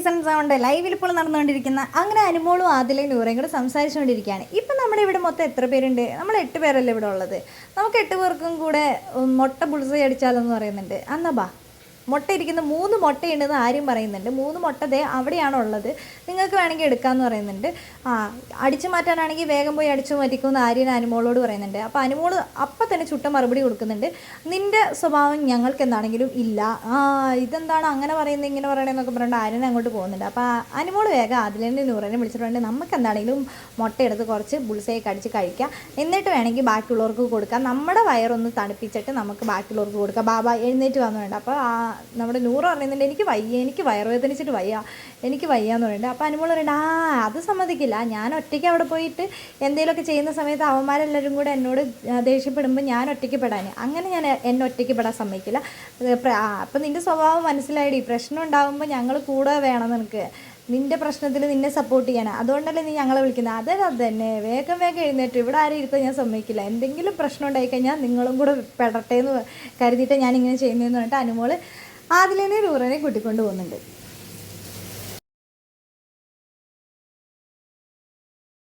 Season sound ലൈവിൽ ഇപ്പോൾ നടന്നുകൊണ്ടിരിക്കുന്ന അങ്ങനെ അനുമോളും ആദിലയും നൂറയും കൂടെ സംസാരിച്ചുകൊണ്ടിരിക്കുകയാണ്. ഇപ്പം നമ്മുടെ ഇവിടെ മൊത്തം എത്ര പേരുണ്ട്? നമ്മൾ എട്ട് പേരല്ലേ ഇവിടെ ഉള്ളത്. നമുക്ക് എട്ട് പേർക്കും കൂടെ മുട്ട പുളിസൈ അടിച്ചാലെന്ന് പറയുന്നുണ്ട്. അന്നാ ബാ മുട്ട ഇരിക്കുന്ന മൂന്ന് മുട്ടയുണ്ടെന്ന് ആരും പറയുന്നുണ്ട്. മൂന്ന് മുട്ട ദേ അവിടെയാണ് ഉള്ളത്. നിങ്ങൾക്ക് വേണമെങ്കിൽ എടുക്കാമെന്ന് പറയുന്നുണ്ട്. ആ അടിച്ചു മാറ്റാനാണെങ്കിൽ വേഗം പോയി അടിച്ചു മാറ്റിക്കുമെന്ന് ആര്യൻ അനുമോളോട് പറയുന്നുണ്ട്. അപ്പോൾ അനുമോൾ അപ്പം തന്നെ ചുട്ട മറുപടി കൊടുക്കുന്നുണ്ട്. നിന്റെ സ്വഭാവം ഞങ്ങൾക്ക് എന്താണെങ്കിലും ഇല്ല. ആ ഇതെന്താണ് അങ്ങനെ പറയുന്നത് ഇങ്ങനെ പറയണമെന്നൊക്കെ പറഞ്ഞിട്ട് ആര്യൻ അങ്ങോട്ട് പോകുന്നുണ്ട്. അപ്പോൾ അനുമോൾ വേഗം അതിലെ നൂറിനെ വിളിച്ചിട്ടുണ്ട് നമുക്ക് എന്താണെങ്കിലും മുട്ട എടുത്ത് കുറച്ച് ബുൾസയൊക്കെ അടിച്ച് കഴിക്കാം. എന്നിട്ട് വേണമെങ്കിൽ ബാക്കിയുള്ളവർക്ക് കൊടുക്കാം. നമ്മുടെ വയറൊന്ന് തണുപ്പിച്ചിട്ട് നമുക്ക് ബാക്കിയുള്ളവർക്ക് കൊടുക്കാം. ബാബ എഴുന്നേറ്റ് വന്നു വേണ്ട അപ്പോൾ ആ നമ്മുടെ നൂറ് പറയുന്നുണ്ട് എനിക്ക് വയ്യ എനിക്ക് വയറുവേദനിച്ചിട്ട് വയ്യ എനിക്ക് വയ്യ എന്ന് പറയുന്നുണ്ട്. അപ്പോൾ അനുമോൾ പറയുന്നുണ്ട് ആ അത് സമ്മതിക്കില്ല. ഞാൻ ഒറ്റയ്ക്ക് അവിടെ പോയിട്ട് എന്തെങ്കിലുമൊക്കെ ചെയ്യുന്ന സമയത്ത് അവന്മാരെല്ലാവരും കൂടെ എന്നോട് ദേഷ്യപ്പെടുമ്പോൾ ഞാൻ ഒറ്റയ്ക്ക് പെടാൻ. അങ്ങനെ ഞാൻ എന്നെ ഒറ്റയ്ക്ക് പെടാൻ സമ്മതിക്കില്ല. അപ്പം നിന്റെ സ്വഭാവം മനസ്സിലായി പ്രശ്നം ഉണ്ടാകുമ്പോൾ ഞങ്ങൾ കൂടെ വേണം നിനക്ക്. നിന്റെ പ്രശ്നത്തിൽ നിന്നെ സപ്പോർട്ട് ചെയ്യാനാണ് അതുകൊണ്ടല്ലേ നീ ഞങ്ങളെ വിളിക്കുന്നത്. അതെ അത് തന്നെ വേഗം വേഗം എഴുന്നേറ്റ്. ഇവിടെ ആരും ഇരുത്താൻ ഞാൻ സമ്മതിക്കില്ല. എന്തെങ്കിലും പ്രശ്നം ഉണ്ടായിക്കഴിഞ്ഞാൽ നിങ്ങളും കൂടെ പെടട്ടെ എന്ന് കരുതിയിട്ട് ഞാൻ ഇങ്ങനെ ചെയ്യുന്നതെന്ന് പറഞ്ഞിട്ട് അനുമോൾ ആദിലിനെ രൂറനെ കൂട്ടിക്കൊണ്ട് പോകുന്നുണ്ട്.